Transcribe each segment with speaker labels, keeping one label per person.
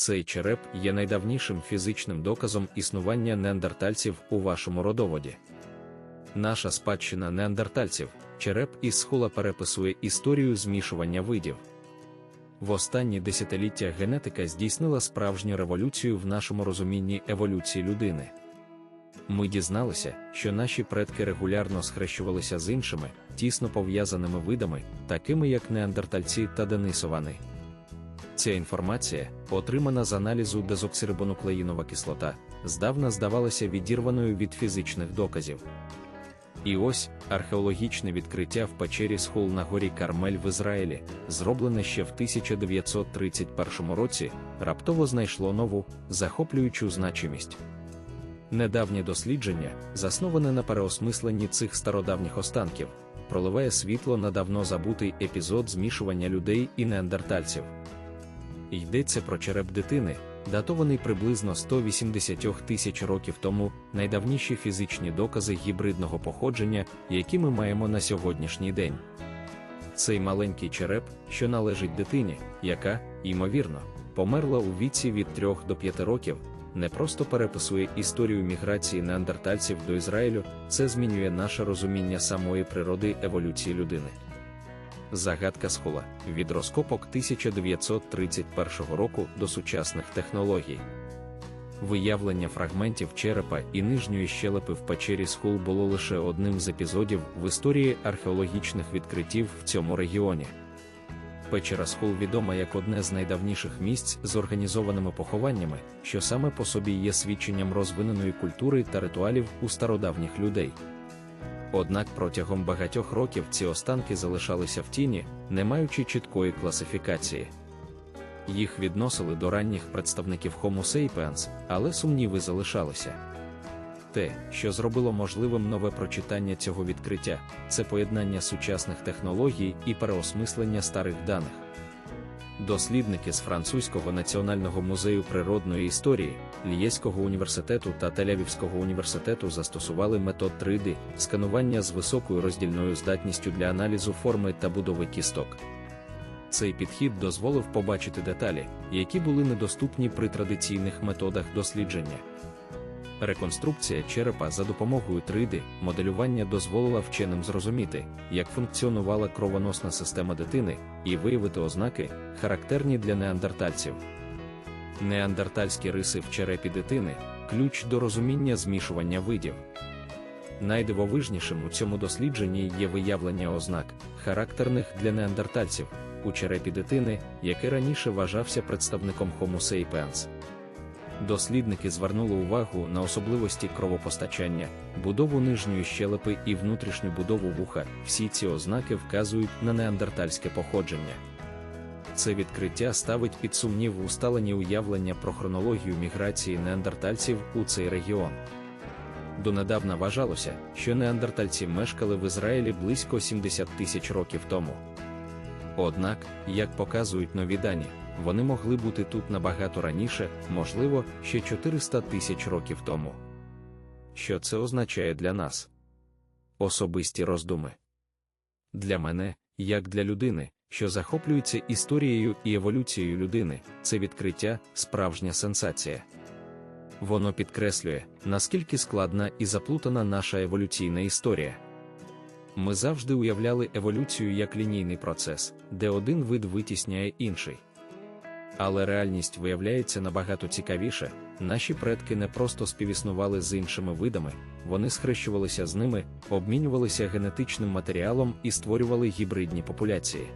Speaker 1: Цей череп є найдавнішим фізичним доказом існування неандертальців у вашому родоводі. Наша спадщина неандертальців, череп із схула переписує історію змішування видів. В останні десятиліття генетика здійснила справжню революцію в нашому розумінні еволюції людини. Ми дізналися, що наші предки регулярно схрещувалися з іншими, тісно пов'язаними видами, такими як неандертальці та денисовани. Ця інформація, отримана з аналізу дезоксирибонуклеїнова кислота, здавна здавалася відірваною від фізичних доказів. І ось археологічне відкриття в печері Схул на горі Кармель в Ізраїлі, зроблене ще в 1931 році, раптово знайшло нову, захоплюючу значимість. Недавнє дослідження, засноване на переосмисленні цих стародавніх останків, проливає світло на давно забутий епізод змішування людей і неандертальців. Йдеться про череп дитини, датований приблизно 180 тисяч років тому, найдавніші фізичні докази гібридного походження, які ми маємо на сьогоднішній день. Цей маленький череп, що належить дитині, яка, ймовірно, померла у віці від 3 до 5 років, не просто переписує історію міграції неандертальців до Ізраїлю, це змінює наше розуміння самої природи еволюції людини. Загадка схола від розкопок 1931 року до сучасних технологій. Виявлення фрагментів черепа і нижньої щелепи в печері Схул було лише одним з епізодів в історії археологічних відкриттів в цьому регіоні. Печера Схул відома як одне з найдавніших місць з організованими похованнями, що саме по собі є свідченням розвиненої культури та ритуалів у стародавніх людей. Однак протягом багатьох років ці останки залишалися в тіні, не маючи чіткої класифікації. Їх відносили до ранніх представників Homo sapiens, але сумніви залишалися. Те, що зробило можливим нове прочитання цього відкриття, це поєднання сучасних технологій і переосмислення старих даних. Дослідники з Французького національного музею природної історії, Лієського університету та Телявівського університету застосували метод 3D сканування з високою роздільною здатністю для аналізу форми та будови кісток. Цей підхід дозволив побачити деталі, які були недоступні при традиційних методах дослідження. Реконструкція черепа за допомогою 3D моделювання дозволила вченим зрозуміти, як функціонувала кровоносна система дитини, і виявити ознаки, характерні для неандертальців. Неандертальські риси в черепі дитини ключ до розуміння змішування видів. Найдивовижнішим у цьому дослідженні є виявлення ознак, характерних для неандертальців, у черепі дитини, який раніше вважався представником Homo sapiens. Дослідники звернули увагу на особливості кровопостачання, будову нижньої щелепи і внутрішню будову вуха. Всі ці ознаки вказують на неандертальське походження. Це відкриття ставить під сумнів усталені уявлення про хронологію міграції неандертальців у цей регіон. Донедавна вважалося, що неандертальці мешкали в Ізраїлі близько 70 тисяч років тому. Однак, як показують нові дані, вони могли бути тут набагато раніше, можливо, ще 400 тисяч років тому. Що це означає для нас? Особисті роздуми. Для мене, як для людини, що захоплюється історією і еволюцією людини, це відкриття справжня сенсація. Воно підкреслює, наскільки складна і заплутана наша еволюційна історія. Ми завжди уявляли еволюцію як лінійний процес, де один вид витісняє інший. Але реальність виявляється набагато цікавіше, наші предки не просто співіснували з іншими видами, вони схрещувалися з ними, обмінювалися генетичним матеріалом і створювали гібридні популяції.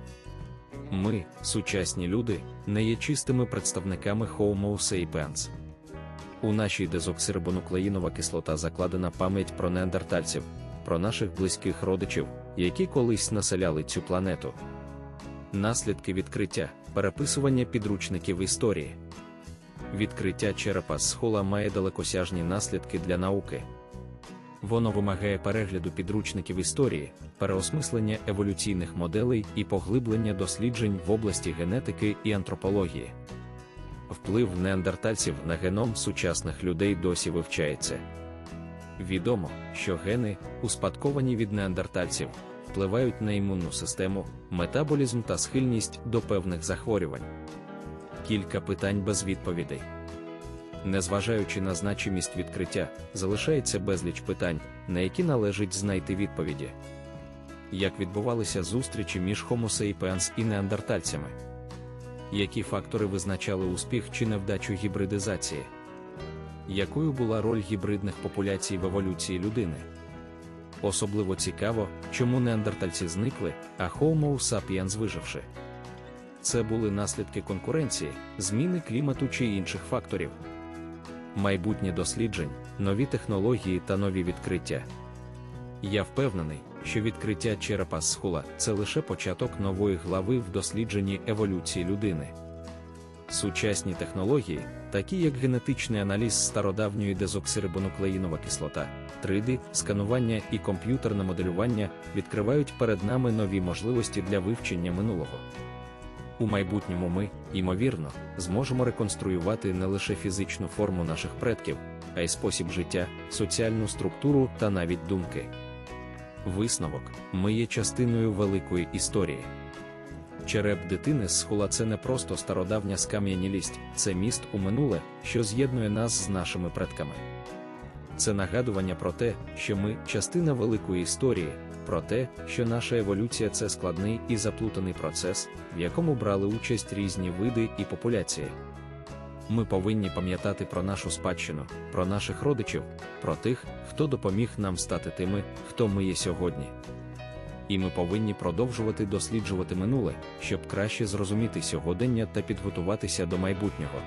Speaker 1: Ми, сучасні люди, не є чистими представниками Homo sapiens. У нашій дезоксирибонуклеїнова кислота закладена пам'ять про неандертальців, про наших близьких родичів, які колись населяли цю планету. Наслідки відкриття, переписування підручників історії. Відкриття черепа з схола має далекосяжні наслідки для науки. Воно вимагає перегляду підручників історії, переосмислення еволюційних моделей і поглиблення досліджень в області генетики і антропології. Вплив неандертальців на геном сучасних людей досі вивчається. Відомо, що гени, успадковані від неандертальців, впливають на імунну систему, метаболізм та схильність до певних захворювань. Кілька питань без відповідей. Незважаючи на значимість відкриття, залишається безліч питань, на які належить знайти відповіді. Як відбувалися зустрічі між Homo sapiens і неандертальцями? Які фактори визначали успіх чи невдачу гібридизації? Якою була роль гібридних популяцій в еволюції людини? Особливо цікаво, чому неандертальці зникли, а Homo sapiens виживши. Це були наслідки конкуренції, зміни клімату чи інших факторів. Майбутнє досліджень, нові технології та нові відкриття. Я впевнений, що відкриття черепа схула це лише початок нової глави в дослідженні еволюції людини. Сучасні технології, такі як генетичний аналіз стародавньої дезоксирибонуклеїнова кислота, 3D, сканування і комп'ютерне моделювання, відкривають перед нами нові можливості для вивчення минулого. У майбутньому ми, ймовірно, зможемо реконструювати не лише фізичну форму наших предків, а й спосіб життя, соціальну структуру та навіть думки. Висновок ми є частиною великої історії. Череп дитини з схула це не просто стародавня скам'янілість, це міст у минуле, що з'єднує нас з нашими предками. Це нагадування про те, що ми частина великої історії, про те, що наша еволюція це складний і заплутаний процес, в якому брали участь різні види і популяції. Ми повинні пам'ятати про нашу спадщину, про наших родичів, про тих, хто допоміг нам стати тими, хто ми є сьогодні. І ми повинні продовжувати досліджувати минуле, щоб краще зрозуміти сьогодення та підготуватися до майбутнього.